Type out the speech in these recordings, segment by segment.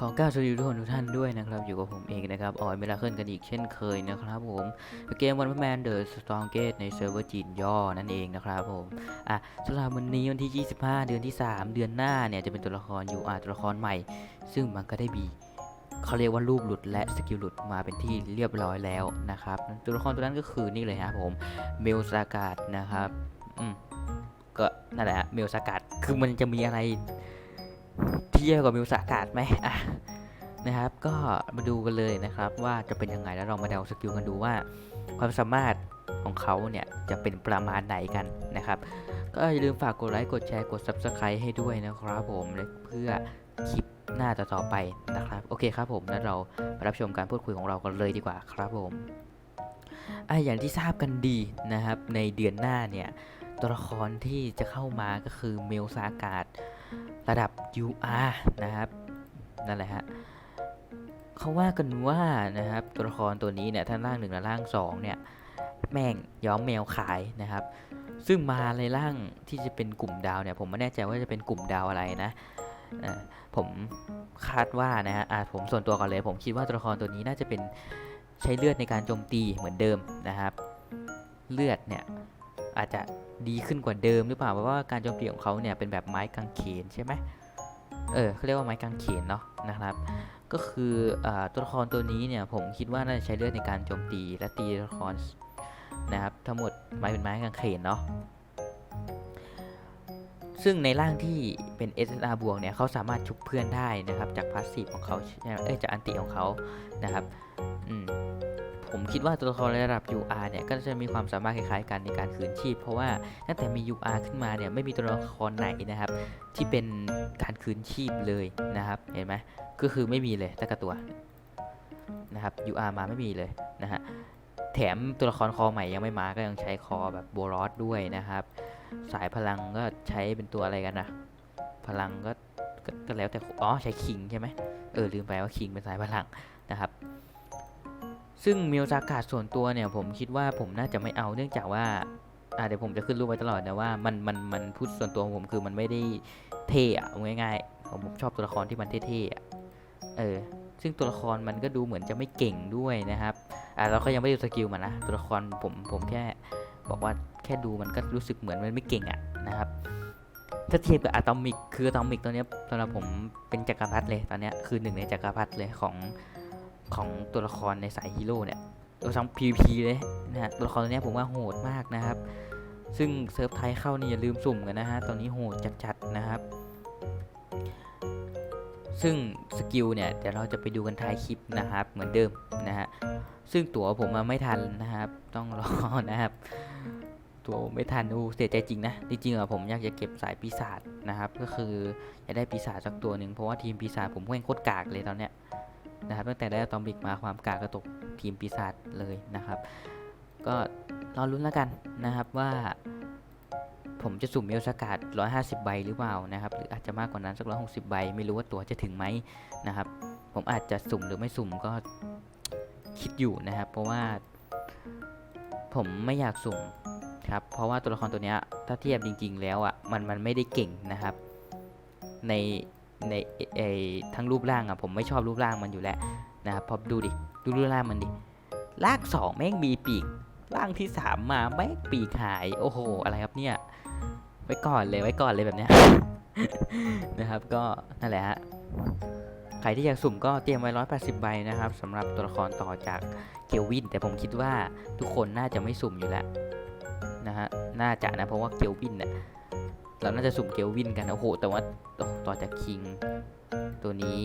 ขอกล่าวสวัสดีทุกคนทุกท่านด้วยนะครับ อยู่กับผมเองนะครับ ออยเมลาเคิลกันอีกเช่นเคยนะครับผมเกมวันแมนเดอร์สตองเกตในเซิร์ฟเวอร์จีนย่อนั่นเองนะครับผมอะสำหรับวันนี้วันที่ 25 เดือนที่ 3 เดือนหน้าเนี่ยจะเป็นตัวละคร UR ตัวละครใหม่ ซึ่งมันก็ได้บีเขาเรียกว่ารูปหลุดและสกิลหลุดมาเป็นที่เรียบร้อยแล้วนะครับตัวละครตัวนั้นก็คือนี่เลยครับผมเมลซากาดนะครับอืมก็นั่นแหละเมลซากาดคือมันจะมีอะไร ที่เยอะกว่ามิวสากาศไหมอะนะครับ ก็มาดูกันเลยนะครับ ว่าจะเป็นยังไงแล้วเรามาเดาสกิลกันดูว่า ความสามารถของเขาเนี่ยจะเป็นประมาณไหนกันนะครับ ก็อย่าลืมฝากกดไลค์กดแชร์กด Subscribe ให้ด้วยนะครับผมเพื่อคลิปหน้าต่อๆไปนะครับ โอเคครับผมแล้วเราไปรับชมการพูดคุยของเรากันเลยดีกว่าครับผมอะอย่างที่ทราบกันดีนะครับ ในเดือนหน้าเนี่ยตัวละครที่จะเข้ามาก็คือเมลซากาด ระดับ UR นะครับ นั่นแหละฮะเขาว่ากันว่านะครับตัวละครตัวนี้เนี่ยท่านร่างหนึ่งและร่างสองเนี่ยแม่งย้อมแมวขายนะครับ ซึ่งมาในร่างที่จะเป็นกลุ่มดาวเนี่ยผมไม่แน่ใจว่าจะเป็นกลุ่มดาวอะไรนะอ่าผมคาดว่านะฮะอ่าผมส่วนตัวก่อนเลย ผมคิดว่าตัวละครตัวนี้น่าจะเป็นใช้เลือดในการโจมตีเหมือนเดิมนะครับ เลือดเนี่ย อาจจะดีขึ้นกว่าเดิมหรือเปล่าเพราะว่าการโจมตีของเขาเนี่ยเป็นแบบไม้กางเขนใช่ไหมเออเขาเรียกว่าไม้กางเขนเนาะนะครับ ก็คืออตัวละครตัวนี้เนี่ยผมคิดว่าน่าจะใช้เลือดในการโจมตีและตีตัวละครนะครับ ทั้งหมดไม้เป็นไม้กางเขนเนาะซึ่งในร่างที่เป็น SSR บวกเนี่ยเขาสามารถชุบเพื่อนได้นะครับ จากพาสซีฟของเขาเอ้ยจากอันติของเขานะครับ อืม ผมคิดว่าตัวละครระดับ UR เนี่ยก็จะมีความสามารถคล้ายๆกันในการคืนชีพ เพราะว่าตั้งแต่มี UR ขึ้นมาเนี่ยไม่มีตัวละครไหนนะครับ ที่เป็นการคืนชีพเลยนะครับเห็นไหมก็คือไม่มีเลยตั้งแต่ตัวนะครับ UR มาไม่มีเลยนะฮะแถมตัวละครคอใหม่ยังไม่มาก็ยังใช้คอแบบโบรอสด้วยนะครับ สายพลังก็ใช้เป็นตัวอะไรกันนะพลังก็ก็ก็แล้วแต่อ๋อใช้คิงใช่ไหมเออลืมไปว่าคิงเป็นสายพลังนะครับ ซึ่งมิวซากาส่วนตัวเนี่ยผมคิดว่าผมน่าจะไม่เอาเนื่องจากว่าอ่าเดี๋ยวผมจะขึ้นรูปไว้ตลอดนะว่ามันมันมันพูดส่วนตัวของผมคือมันไม่ได้เท่อะง่ายๆผมชอบตัวละครที่มันเท่ๆอะเออซึ่งตัวละครมันก็ดูเหมือนจะไม่เก่งด้วยนะครับอ่าเราก็ยังไม่ได้ดูสกิลมันนะตัวละครผมผมแค่บอกว่าแค่ดูมันก็รู้สึกเหมือนมันไม่เก่งอะนะครับถ้าเทียบกับอะตอมิกคืออะตอมิกตัวนี้สำหรับผมเป็นจักรพรรดิเลยตอนนี้คือหนึ่งในจักรพรรดิเลยของ ของตัวละครในสายฮีโร่เนี่ยตัวทั้ง PVP เลยนะฮะตัวละครตัวนี้ผมว่าโหดมากนะครับ ซึ่งเซิร์ฟไทยเข้านี่อย่าลืมสุ่มกันนะฮะตอนนี้โหดจัดๆนะครับ ซึ่งสกิลเนี่ยเดี๋ยวเราจะไปดูกันท้ายคลิปนะครับเหมือนเดิมนะฮะซึ่งตั๋วผมมาไม่ทันนะครับ ต้องรอนะครับ ตัวไม่ทันอ้เสียใจจริงนะจริงๆอะผมอยากจะเก็บสายปีศาจนะครับ ก็คืออยากได้ปีศาจสักตัวหนึ่งเพราะว่าทีมปีศาจผมแม่งโคตรกากเลยตอนเนี้ย นะครับตั้งแต่ได้อะตอมิกมาความกากระตกทีมปีศาจเลยนะครับ ก็รอลุ้นแล้วกันนะครับว่า ผมจะสุ่มเอลสกาด150 ใบหรือเปล่านะครับ หรืออาจจะมากกว่านั้นสัก 160 ใบ ไม่รู้ว่าตัวจะถึงไหมนะครับ ผมอาจจะสุ่มหรือไม่สุ่มก็คิดอยู่นะครับ เพราะว่าผมไม่อยากสุ่มครับ เพราะว่าตัวละครตัวนี้ถ้าเทียบจริง ๆ แล้วอะมันมันไม่ได้เก่งนะครับ ใน ในไอทั้งรูปร่างอะผมไม่ชอบรูปร่างมันอยู่แล้วนะครับพอดูดิดูรูปร่างมันดิรางสองแม่งมีปีกร่างที่สามมาแม่งปีกหายโอ้โหอะไรครับเนี่ยไว้ก่อนเลยไว้ก่อนเลยแบบเนี้ยนะครับก็นั่นแหละฮะใครที่อยากสุ่มก็เตรียมไว้180ใบนะครับสำหรับตัวละครต่อจากเกลวิน แต่ผมคิดว่าทุกคนน่าจะไม่สุ่มอยู่แล้วนะฮะน่าจะนะเพราะว่าเกลวินเนี่ย เราน่าจะสุ่มเกลวินกัน โอ้โห แต่ว่าต่อจากคิง ตัวนี้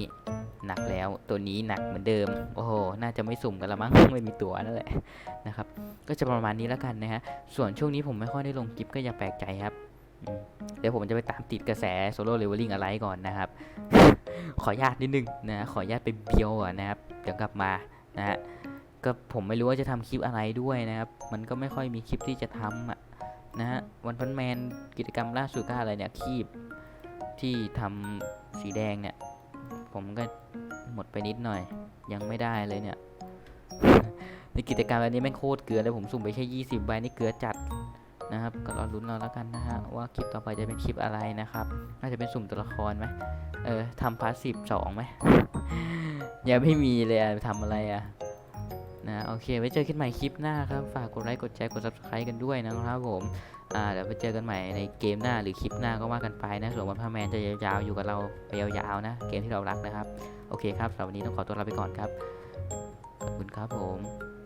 หนักแล้ว ตัวนี้หนักเหมือนเดิม โอ้โห น่าจะไม่สุ่มกันละมั้ง ไม่มีตัวนั่นแหละนะครับ ก็จะประมาณนี้แล้วกันนะฮะ ส่วนช่วงนี้ผมไม่ค่อยได้ลงคลิปก็อย่าแปลกใจครับ เดี๋ยวผมจะไปตามติดกระแสโซโล่เลเวลลิ่งอะไรก่อนนะครับ ขออนุญาตนิดนึงนะ ขออนุญาตไปเบียวก่อนะครับ เดี๋ยวกลับมานะฮะ ก็ผมไม่รู้ว่าจะทำคลิปอะไรด้วยนะครับ มันก็ไม่ค่อยมีคลิปที่จะทำอะ นะฮะวันพันแมนกิจกรรมล่าสุดก็อะไรเนี่ยคีบที่ทำสีแดงเนี่ย ผมก็หมดไปนิดหน่อย ยังไม่ได้เลยเนี่ยในกิจกรรมอันนี้แม่งโคตรเกลือเลยผมสุ่มไปแค่20ใบนี่เกลือจัดนะครับ ก็รอลุ้นเราแล้วกันนะฮะว่าคลิปต่อไปจะเป็นคลิปอะไรนะครับ น่าจะเป็นสุ่มตัวละครไหมเออทำพาสซีฟสองไหมยังไม่มีเลยอะทำอะไรอะ นะโอเค ไว้เจอกันใหม่คลิปหน้าครับ ฝากกดไลค์ กดแชร์ กด subscribe กันด้วยนะครับผม อ่าเดี๋ยวไปเจอกันใหม่ในเกมหน้าหรือคลิปหน้าก็ว่ากันไปนะส่วนวันพาแมนจะยาวๆอยู่กับเราไปยาวๆนะ เกมที่เรารักนะครับ โอเคครับสำหรับวันนี้ต้องขอตัวลาไปก่อนครับ ขอบคุณครับผม